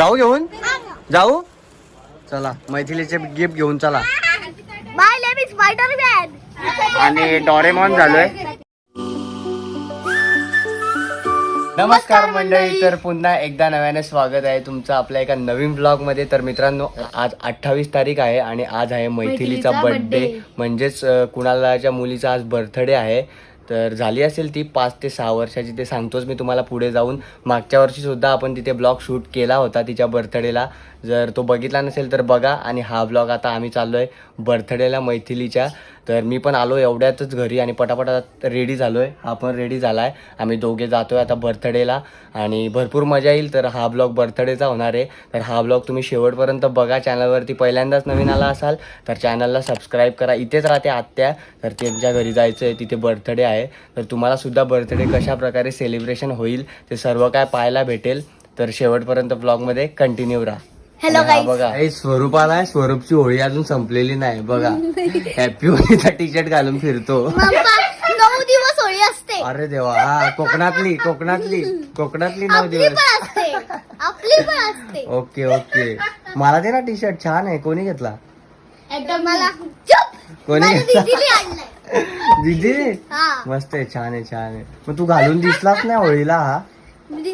जाऊ घेऊन? जाऊ? चला मैथिलीचे गिफ्ट घेऊन चला. आणि डॉरेमॉन झालोय. नमस्कार मंडळी तर पुन्हा एकदा नव्याने स्वागत आहे तुमचं आपल्या एका नवीन ब्लॉगमध्ये तर मित्रांनो आज अठ्ठावीस तारीख आहे आणि आज आहे मैथिलीचा बर्थडे. म्हणजेच कुणालाच्या मुलीचा आज बर्थडे आहे. तर झाली असेल ती पाच ते सहा वर्षाची ते सांगतोच मी तुम्हाला पुढे जाऊन. मागच्या वर्षीसुद्धा आपण तिथे ब्लॉग शूट केला होता तिच्या बर्थडेला. जर तो बघितला नसेल तर बघा. आणि हा ब्लॉग आता आम्ही चाललोय बर्थडेला मैथिलीच्या. तर मी पण आलो एवढ्यातच घरी आणि पटापटात रेडी झालोय. हा पण रेडी झालाय. आम्ही दोघे जातोय आता बर्थडेला आणि भरपूर मजा येईल तर हा ब्लॉग बर्थडेचा होणार आहे. तर हा ब्लॉग तुम्ही शेवटपर्यंत बघा. चॅनलवरती पहिल्यांदाच नवीन आला असाल तर चॅनलला सबस्क्राईब करा. इथेच राहते आत्या. तर त्यांच्या घरी जायचं आहे तिथे बर्थडे आहे. तर तुम्हाला सुद्धा बर्थडे कशाप्रकारे सेलिब्रेशन होईल ते सर्व काय पाहायला भेटेल. तर शेवटपर्यंत ब्लॉगमध्ये कंटिन्यू राहा. हा guys. बघा. हे स्वरूप आलाय स्वरूपची होळी अजून संपलेली नाही बघा. हॅपी होळीचा टी शर्ट घालून फिरतो. नऊ दिवस होळी असते. अरे देवा हा कोकणातली कोकणातली कोकणातली नऊ आपली दिवस. पण असते. आपली पण असते. Okay okay. मला दे ना टी शर्ट छान आहे. कोणी घेतला? एकदम मला चुप. कोणी माझ्या घेतला? दीदीने आणलाय. दीदी हा. मस्त आहे छान आहे छान आहे. मग तू घालून दिसलाच नाही होळीला हा? मी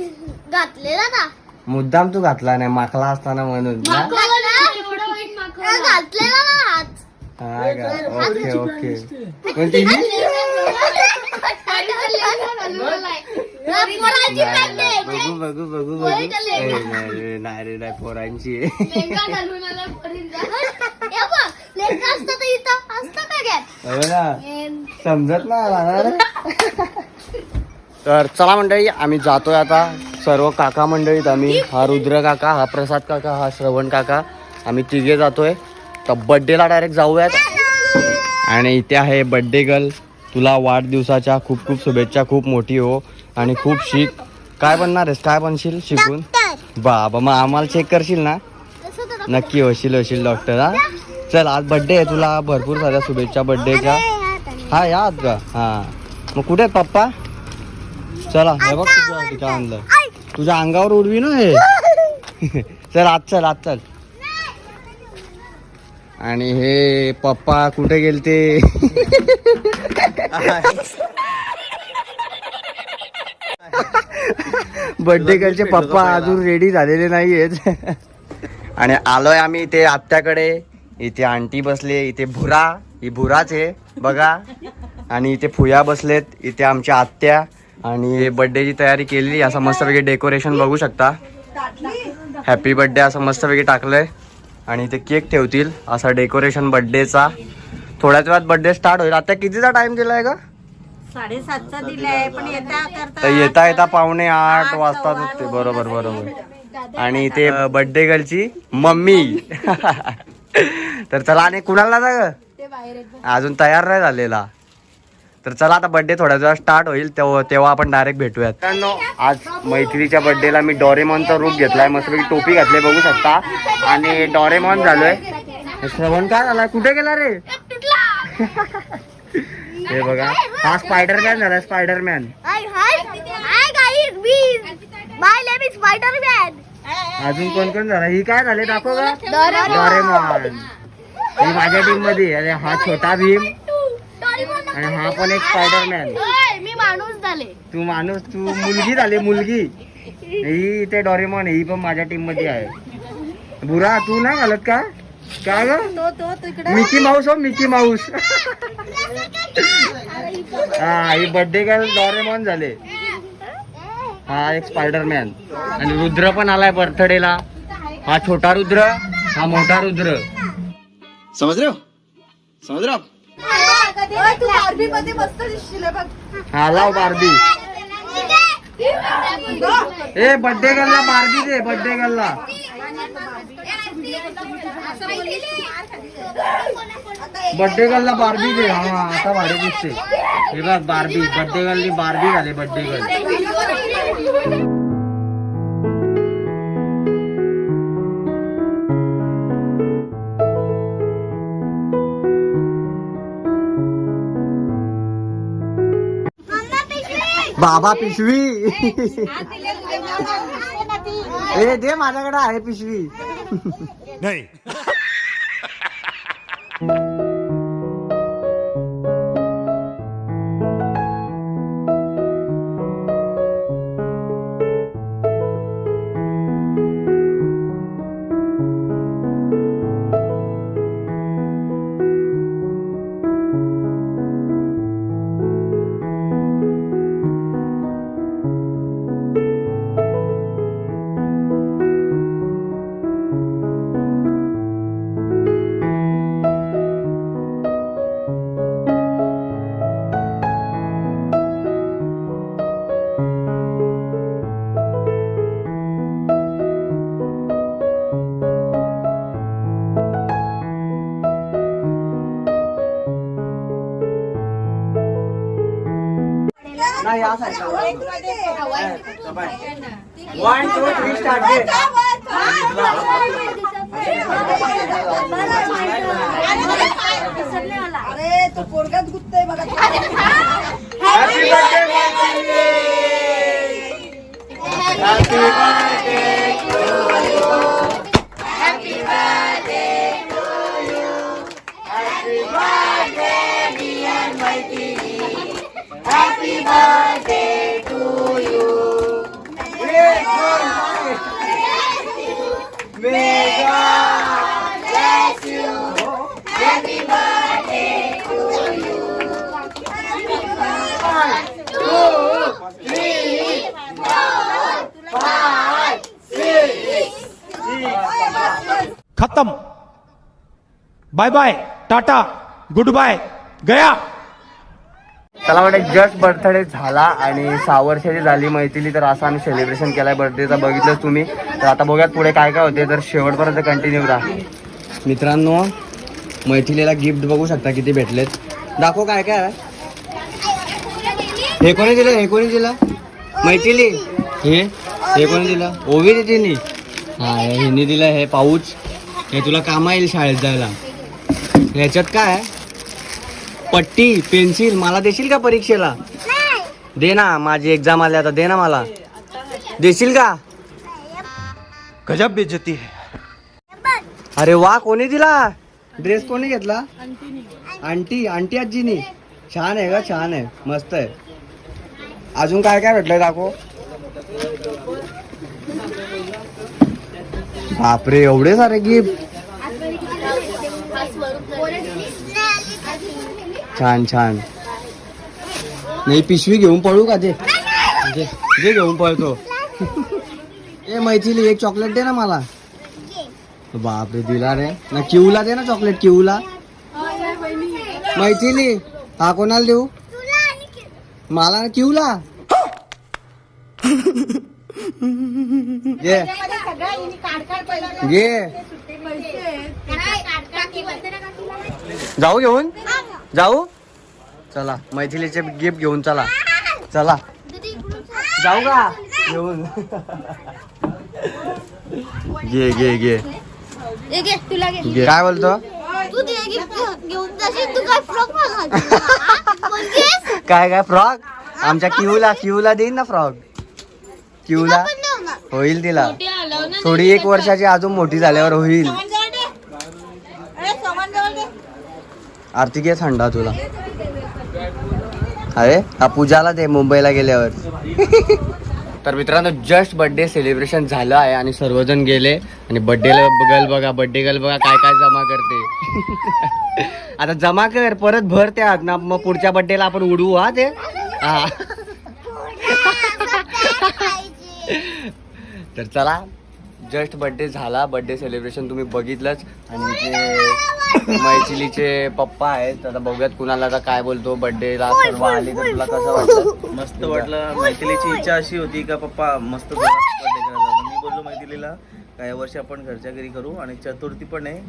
घातलेला ना. मुद्दाम तू घातला नाही माखला असताना म्हणून ना घातला घातलेला ना आज हा का ओके ओके पण तिने पोराची नाही, पॅन्ट नाही, आहे. बघू बघू बघू बघू ए. नाही रे, नाही रे नाही पोरांची आहे. हे बघ, लेकरं असतं तर इथं असतं का गॅप? हो ना समजत नाही मला ना तर चला मंडळी आम्ही जातोय आता सर्व काका मंडळीत आम्ही हा रुद्र काका हा प्रसाद काका हा श्रवण काका आम्ही तिघे जातोय. तर बड्डेला डायरेक्ट जाऊयात. आणि इथे आहे बड्डे गर्ल तुला वाढदिवसाच्या खूप खूप शुभेच्छा खूप मोठी हो. आणि खूप शिक काय बनणार आहेस? काय बनशील शिकून? बाबा मग आम्हाला चेक करशील ना? नक्की होशील होशील डॉक्टर हा? चल आज बड्डे आहे. तुला भरपूर साऱ्या शुभेच्छा बड्डेच्या हा याद का? हा. मग कुठे आहेत पप्पा? चला हे बघ तुझ्यासाठी काय आणलं तुझ्या अंगावर उडवी ना हे. चल आज चल आज चल. आणि हे पप्पा कुठे गेलते? बर्थडे गर्लचे पप्पा अजून रेडी झालेले नाहीयेत. आणि आलोय आम्ही इथे आत्याकडे. इथे आंटी बसले इथे भुरा. ही भुराच आहे बघा. आणि इथे फुया बसलेत इथे आमच्या आत्या. आणि बर्थडेची तयारी केलेली असं मस्तपैकी डेकोरेशन बघू शकता. हॅपी बर्थडे असं मस्तपैकी टाकलंय. आणि इथे केक ठेवतील असा डेकोरेशन बर्थडेचा थोड्याच वेळात बर्थडे स्टार्ट होईल. आता कितीचा टाइम दिलाय का साडेसातचा दिलाय पण येता येता येता पावणे आठ वाजताच ते बरोबर बरोबर. आणि इथे बर्थडे गर्लची मम्मी. तर चला आणि कुणाला जा ग अजून तयार नाही झालेला. तर चला आता बर्थडे थोड्या वेळा स्टार्ट होईल तेव्हा तेव्हा आपण डायरेक्ट भेटूयात. मित्रांनो, आज मैत्रीच्या बर्थडेला मी डॉरेमॉनचा रूप घेतलाय. मस्तपैकी टोपी घातली बघू शकता. आणि डॉरेमॉन झालोय. श्रवण काय झालाय कुठे गेला रे? हे बघा. हा स्पायडरमॅन झाला Spider Man hi hi. Hi guys मी. Bye let me Spider Man अजून कोण कोण झाला? ही काय झाले? दाखव का डोरेमॉन. डॉरेमॉन. ही माझ्या टीममध्ये अरे हा छोटा भीम. आणि हा पण एक स्पायडरमॅन मी माणूस झाले. तू माणूस तू मुलगी झाली मुलगी. ही ते डॉरेमॉन ही पण माझ्या टीममध्ये आहे. बुरा तू नाही घालत का? काय ग? तो तो तिकडे मिकी माऊस हो मिकी माऊस हा ही बर्थडे गर्ल डॉरेमॉन झाले. हा एक स्पायडरमॅन आणि रुद्र पण आलाय बर्थडेला हा छोटा रुद्र हा मोठा रुद्र. हो हो आप तू बार्बी मध्ये मस्त दिसशील बघ. हा लाव बार्बी ए बर्थडे गर्लला बार्बी दे बर्थडे गर्लला बर्थडे गर्लला बार्बी दे. हा आता भारी दिसते. हे बघ बार्बी बर्थडे गर्लनी बार्बी झाले बर्थडे गर्ल बाबा पिशवी. ए दे माझ्याकडे आहे पिशवी. नहीं. नाही या वन टू थ्री स्टार्ट अरे तो पोरगाच गुत्तय बघा हॅपी बर्थडे खत्म। Bye bye tata good bye गया। त्याला वाटत जस्ट बर्थडे झाला आणि सहा वर्षाची झाली मैथिली तर असं आम्ही सेलिब्रेशन केलाय बर्थडेचा बघितलं तुम्ही. तर आता बघूयात पुढे काय काय होते तर शेवटपर्यंत कंटिन्यू राहा मित्रांनो मैथिलीला गिफ्ट बघू शकता किती भेटलेत. दाखव काय काय हे कोणी दिलं हे कोणी दिलं? मैथिली. हे हे कोणी दिलं? ओवी देते हा हे हिने दिलं हे पाऊच. हे तुला कामा येईल शाळेत जायला. ह्याच्यात काय? पट्टी पेन्सिल मला देशील का परीक्षेला? दे ना माझी एक्झाम आली आता दे ना मला. देशील का? गजब बेइज्जती है. अरे वा कोणी दिला? ड्रेस कोणी घेतला? आंटी आंटी आजीनी. छान आहे का छान आहे. मस्त आहे. अजून काय काय भेटलंय दाखव. बापरे एवढे सारे गिफ्ट छान छान. नाही पिशवी घेऊन पळू का ते जे घेऊन पळतो. ए मैथिली एक चॉकलेट दे ना मला. बापरे दिला रे. ना किवला दे ना चॉकलेट किऊला. मैथिली हा कोणाला देऊ? मला ना किवला घे घे जाऊ घेऊन? जाऊ? चला मैथिलीचे गिफ्ट घेऊन चला. चला. जाऊ का? घेऊन. घे घे घे. तुला. काय बोलतो? तू काय काय काय फ्रॉक? आमच्या किवला किवला देईन ना फ्रॉक. किवला होईल तिला. थोडी एक वर्षाची अजून मोठी झाल्यावर होईल. आरती घे थंडा तुला. अरे हा पूजाला दे मुंबईला गेल्यावर. तर मित्रांनो जस्ट बर्थडे सेलिब्रेशन झालं आहे आणि सर्वजण गेले. आणि बर्थडेला गर्ल बघा बर्थडे गर्ल बघा काय काय जमा करते. आता जमा कर परत भर त्यात. ना मग पुढच्या बर्थडेला आपण उडवू हा ते? हा. तर चला जस्ट बर्थडे झाला. बर्थडे सेलिब्रेशन तुम्ही बघितलंच. आणि ते मैथिलीचे पप्पा आहेत. आता बघूयात कुणाला आता काय बोलतो. बर्थडेला सर्व आले तर तुला कसं वाटलं? मस्त वाटलं. मैथिलीची इच्छा अशी होती का पप्पा मस्त बर्थडे करायचा मी बोललो मैथिलीला काय वर्षी आपण घरच्या घरी करू. आणि चतुर्थी पण आहे.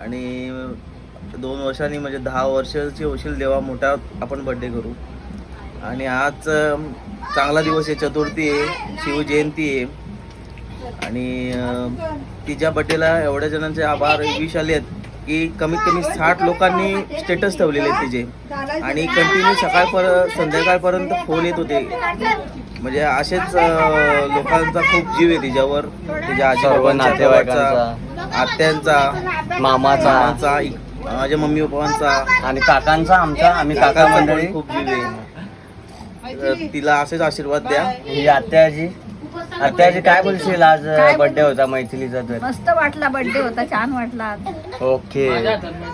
आणि दोन वर्षांनी म्हणजे दहा वर्षाची होशील तेव्हा मोठा आपण बर्थडे करू. आणि आज चांगला दिवस आहे चतुर्थी आहे शिवजयंती आहे. आणि तिच्या बड्डेला एवढ्या जणांचे आभार विश आले आहेत की कमीत कमी साठ लोकांनी स्टेटस ठेवलेले आहेत तिचे. आणि कंटिन्यू सकाळपर्यंत संध्याकाळपर्यंत फोन येत होते. म्हणजे असेच लोकांचा खूप जीव आहे तिच्यावर. तिच्या आजी नातेवाईकांचा. आत्यांचा मामाचा. माझ्या मम्मी पप्पांचा. आणि काकांचा आमचा. आम्ही काका मंडळी. खूप जीव आहे. तिला असेच आशीर्वाद द्या. ही आत्याजी आत्याजी काय बोलशील आज बर्थडे होता मैथिलीचा तर? मस्त वाटला बर्थडे होता छान वाटला ओके.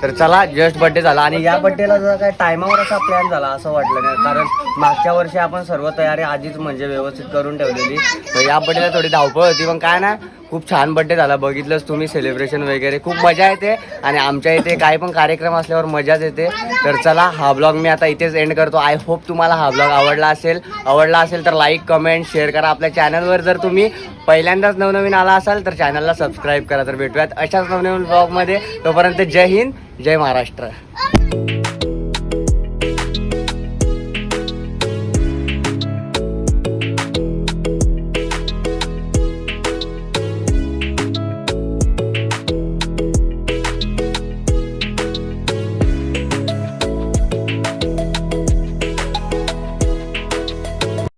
तर चला जस्ट बर्थडे झाला. आणि या बर्थडेला जरा काय टायमावर असा प्लॅन झाला असं वाटलं नाही. कारण मागच्या वर्षी आपण सर्व तयारी आधीच म्हणजे व्यवस्थित करून ठेवलेली. तर या बर्थडेला थोडी धावपळ होती पण काय ना खूप छान बर्थडे झाला. बघितलंच तुम्ही सेलिब्रेशन वगैरे. खूप मजा येते. आणि आमच्या इथे काही पण कार्यक्रम असल्यावर मजाच येते. तर चला हा ब्लॉग मी आता इथेच एंड करतो. आय होप तुम्हाला हा ब्लॉग आवडला असेल. आवडला असेल तर लाईक कमेंट शेअर करा आपल्या चॅनलवर जर तुम्ही पहिल्यांदाच नवनवीन आला असाल तर चॅनलला सबस्क्राईब करा. तर भेटूयात अशाच नवनवीन ब्लॉगमध्ये तोपर्यंत जय हिंद जय महाराष्ट्र.